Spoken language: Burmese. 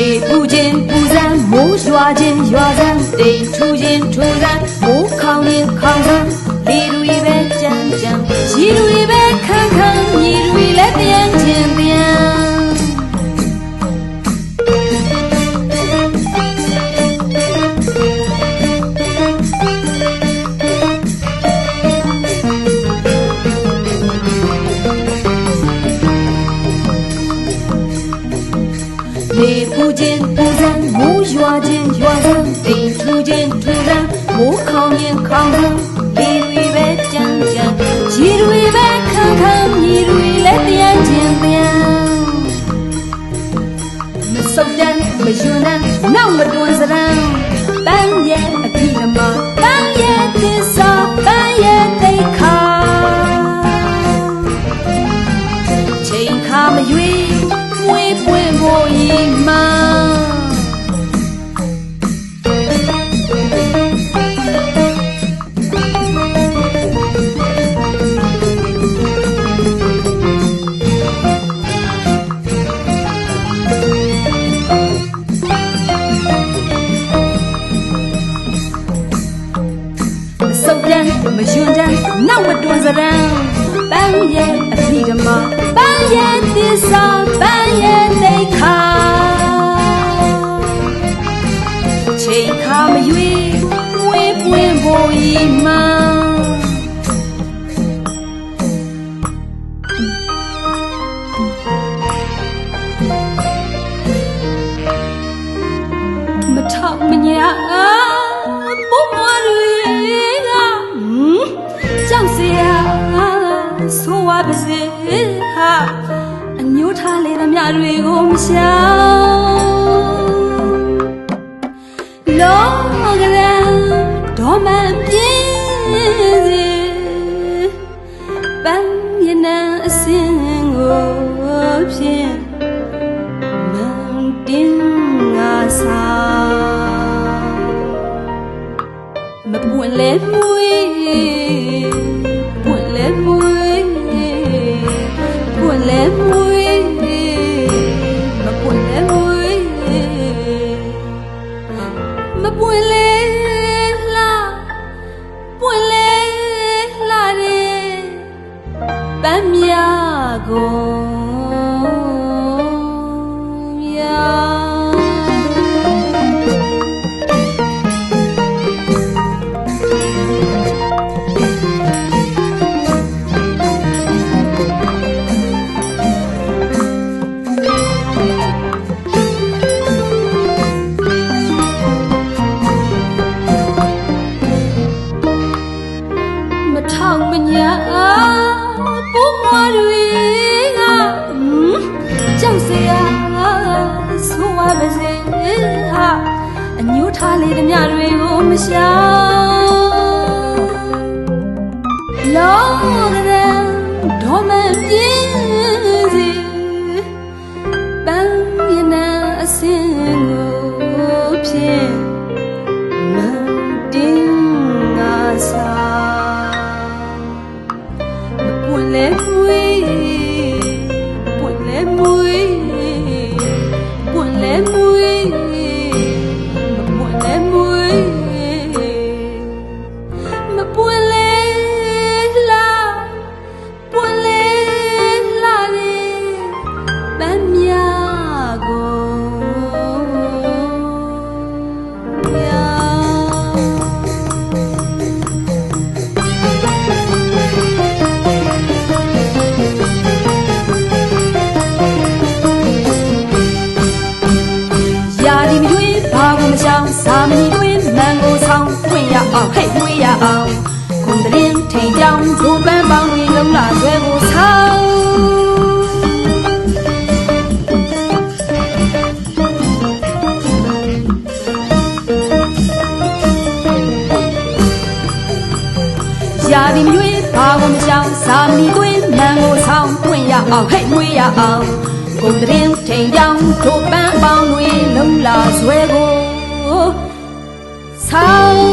得不见不散，莫说见说散，得出见出散，莫靠你靠山。 လေပူခြင်းပူစမ်းမိုးရွာခြင်းရွာစမ်းတိမ်ထူခြင်းထူစမ်းမိုးခေါင်ရင်ခေါင်စမ်းလေတွေပဲကြမ်းကြမ်းရီတွေပဲခန်းခန်းရီတွေလည်းပြန်ခြင်းပြန်မစုပ်တန်းမယွန်းတန်းနောက်မတွန်းစရန်ပန်းရဲ့အဖိနမပန်းရဲ့သစ္စာပန်းရဲ့သိက္ခာချိန်ခါမရွေ မွေးပွင့်ဖို့ဤမှန်မစုပ်တန်းမယွန်းတန်းနော မှန်မထောက်မညာပုံမတွေကဟမ်ကြောက်စရာဆိုဝါပါစေဟာအညိုးထားလေသမျှတွေကိုမရှော မပြင်းစေပန်းရနံအစင်ကိုဖြင့်မန်တင်းငါစာမပွင့်လဲမွေပွင့်လဲမွေပွင့်လဲမွေမ ပန်းမြကုန်ရာမထောင်မညာ လေသမျှတွေကိုမရှော မန်ကိုဆောင်ဖွင့်ရအောင်ဟဲ့ဝေးရအောင်ခုံတရင်ထိန်ကြောင်ဒူပန်းပေါင်းရင်လုံးလာဆွဲကိုဆောင်ရာဒီမရွေးဘာကိုမရှောင်စာမီတွင်မန်ကို 开